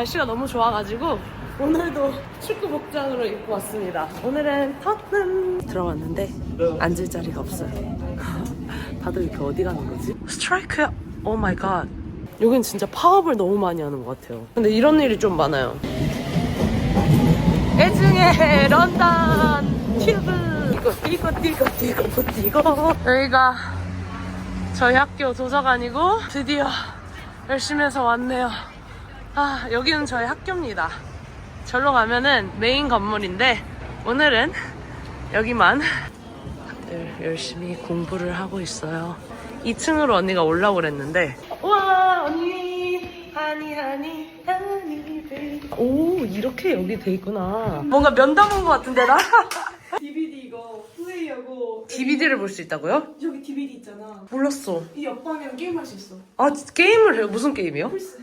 날씨가 너무 좋아가지고 오늘도 축구 복장으로 입고 왔습니다. 오늘은 터튼 들어왔는데 앉을 자리가 없어요. 다들 이렇게 어디 가는 거지? 스트라이크야? 오 마이 갓. 여긴 진짜 파업을 너무 많이 하는 것 같아요. 근데 이런 일이 좀 많아요. 애증의 런던 튜브 뛰고 뛰고 뛰고 뛰고 뛰고 여기가 저희 학교 도서관이고 드디어 열심히 해서 왔네요. 아 여기는 저희 학교입니다. 절로 가면은 메인 건물인데 오늘은 여기만 다들 열심히 공부를 하고 있어요. 2층으로 언니가 올라오고 그랬는데 와 언니 하니 하니 하니 오 이렇게 여기 돼 있구나 뭔가 면담 온 것 같은데 나 DVD 이거 플레이하고 DVD를 볼 수 있다고요? 여기 DVD 있잖아. 몰랐어 이 옆방이랑 게임할 수 있어. 아 게임을 해요? 무슨 게임이요? 플스.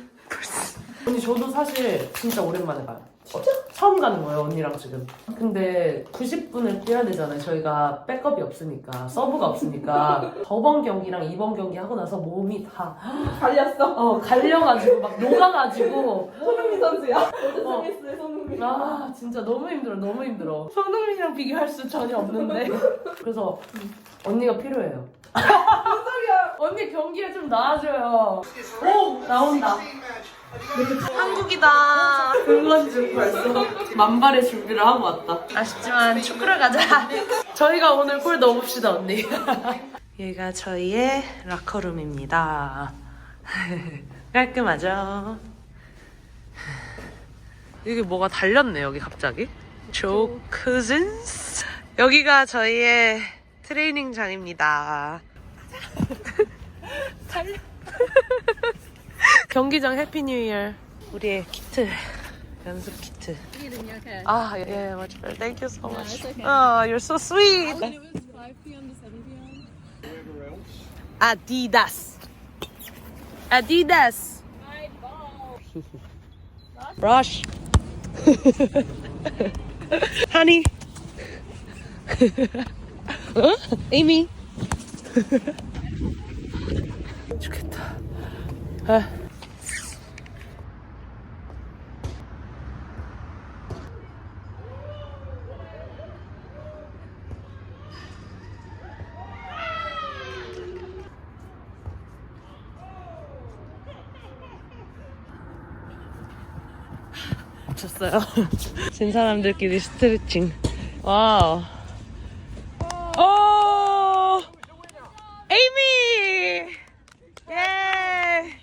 언니 저도 사실 진짜 오랜만에 가요. 진짜? 처음 가는 거예요 언니랑 지금. 근데 90분을 뛰어야 되잖아요. 저희가 백업이 없으니까 서브가 없으니까 저번 경기랑 이번 경기 하고 나서 몸이 다 갈렸어. 어, 갈려가지고 막 녹아가지고 손흥민 선수야. 어제 어. 서비스의 손흥민. 아 진짜 너무 힘들어 너무 힘들어 손흥민이랑 비교할 수 전혀 없는데 그래서 언니가 필요해요. 언니 경기에 좀 나와줘요. 오 나온다. 한국이다. 응원 중 벌써 만발의 준비를 하고 왔다. 아쉽지만 축구를 가자. 저희가 오늘 골 넣어봅시다 언니. 여기가 저희의 라커룸입니다. 깔끔하죠? 여기 뭐가 달렸네 여기 갑자기. 조 크즌스. 여기가 저희의 트레이닝장입니다. 달려. 경기장 해피 뉴 이어. 우리의 키트. 연습 키트. 아, 예, much better. Thank you so much. Oh, you're so sweet. Was 5 p.m. to 7 p.m. Adidas. Adidas. Brush. Honey. 어? Amy. 좋겠다. 아. 졌어요. 진 사람들끼리 스트레칭. 와우. 오! 에이미! 예!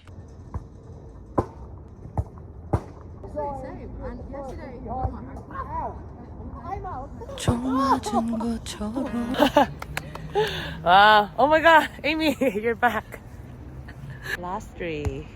총 맞은 것처럼. 와, oh my god, Amy, you're back. Last three.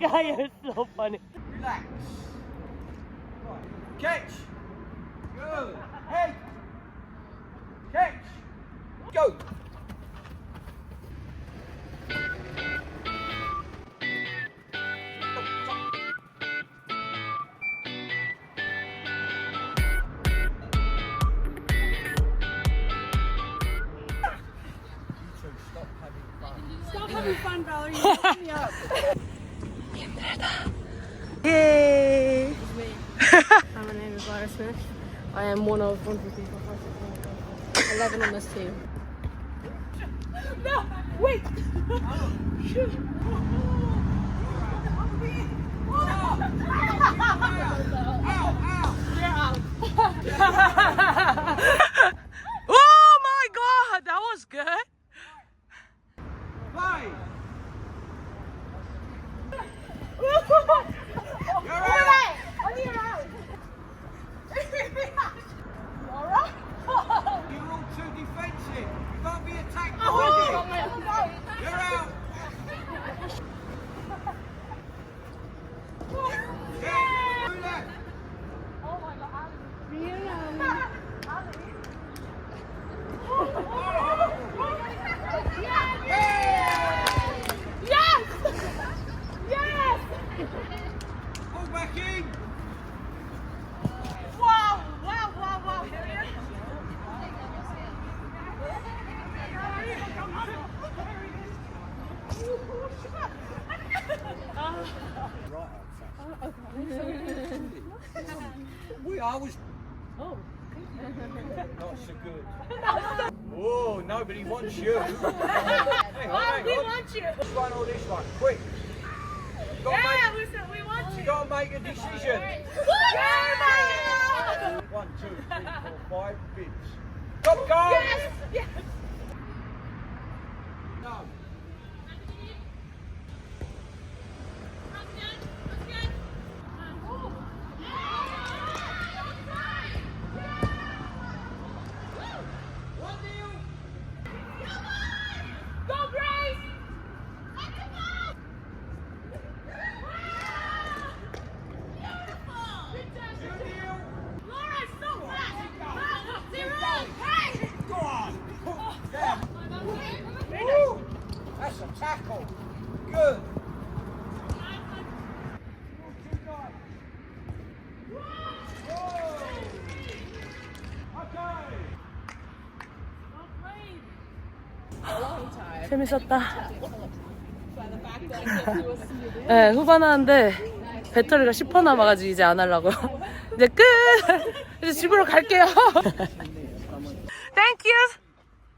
My god, you're so funny. Relax. Catch. Good. Hey. Catch. Go. Stop having fun, Valerie. You're messing me up. Canada. Yay! Hi, my name is Lyra Smith. I am one of 11 on this team. No, wait! Oh, my god, that was good. Five. You're out. Good. Oh, nobody wants you. hang on, hang on. we want you. This one or this one? Quick. Yeah, make, we said we want you you. gotta make a decision. Yeah! One, two, three, four, five bits. Stop going! Yes! No. 재밌었다. 네, 후반하는데 배터리가 10% 남아가지고 이제 안 하려고요. 이제 끝! 이제 집으로 갈게요. Thank you!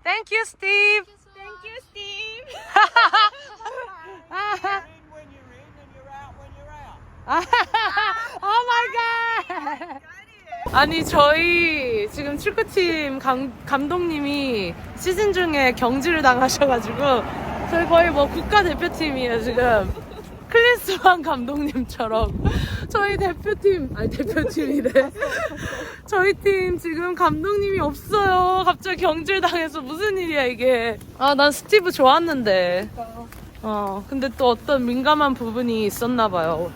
Thank you, Steve! Thank you, Steve. You're out. oh my god! 아니 저희 지금 축구팀 감, 감독님이 시즌 중에 경질을 당하셔가지고 저희 거의 뭐 국가대표팀이에요 지금. 클린스만 감독님처럼. 저희 대표팀 아니 대표팀이래. 저희 팀 지금 감독님이 없어요. 갑자기 경질 당해서 무슨 일이야 이게. 아 난 스티브 좋았는데. 어 근데 또 어떤 민감한 부분이 있었나 봐요.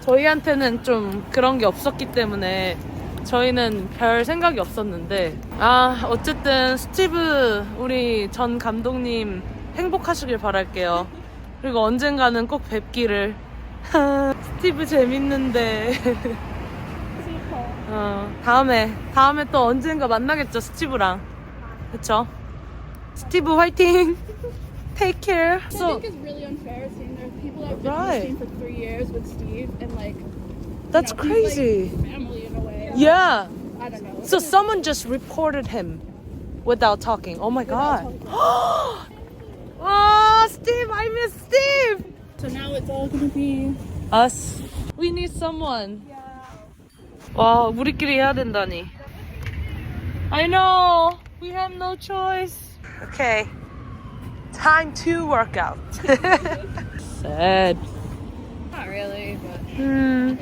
저희한테는 좀 그런 게 없었기 때문에 저희는 별 생각이 없었는데 아 어쨌든 스티브 우리 전 감독님 행복하시길 바랄게요 그리고 언젠가는 꼭 뵙기를 스티브 재밌는데 어, 다음에 다음에 또 언젠가 만나겠죠 스티브랑 그쵸 스티브 화이팅 Take care I so think it's really unfair seeing there are people have been Right. for three years with Steve and like that's you know, crazy like, yeah I don't know. So someone just reported him without talking. Oh my god. oh, Steve, I miss Steve. So now it's all gonna be Us. We need someone. 와, 우리끼리 해야 된다니. I know. We have no choice. Okay. Time to work out. Sad. not really, but Hmm.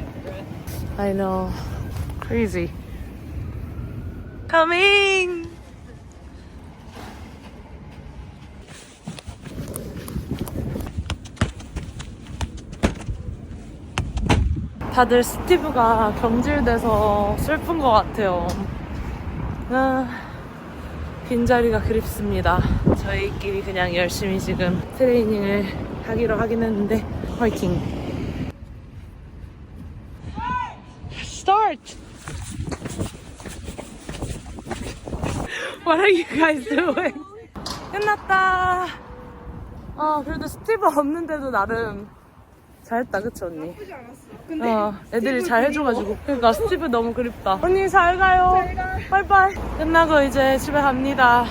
I know. Crazy. Coming! 다들 스티브가 경질돼서 슬픈 것 같아요. 아, 빈자리가 그립습니다. 저희끼리 그냥 열심히 지금 트레이닝을 하기로 하긴 했는데, 화이팅! Start! What are you guys doing? 끝났다. 어, 그래도 스티브 없는데도 나름 잘했다, 그치, 언니? 나쁘지 않았어. 어, 애들이 잘 해줘가지고. 그러니까 스티브 너무 그립다. 언니 잘 가요. 바이바이. 끝나고 이제 집에 갑니다.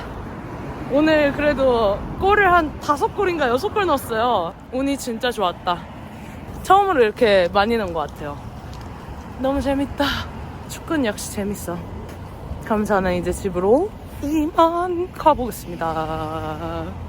오늘 그래도 골을 한 다섯 골인가 여섯 골 넣었어요. 운이 진짜 좋았다. 처음으로 이렇게 많이 넣은 것 같아요. 너무 재밌다. 축구는 역시 재밌어. 저는 이제 집으로 이만 가보겠습니다.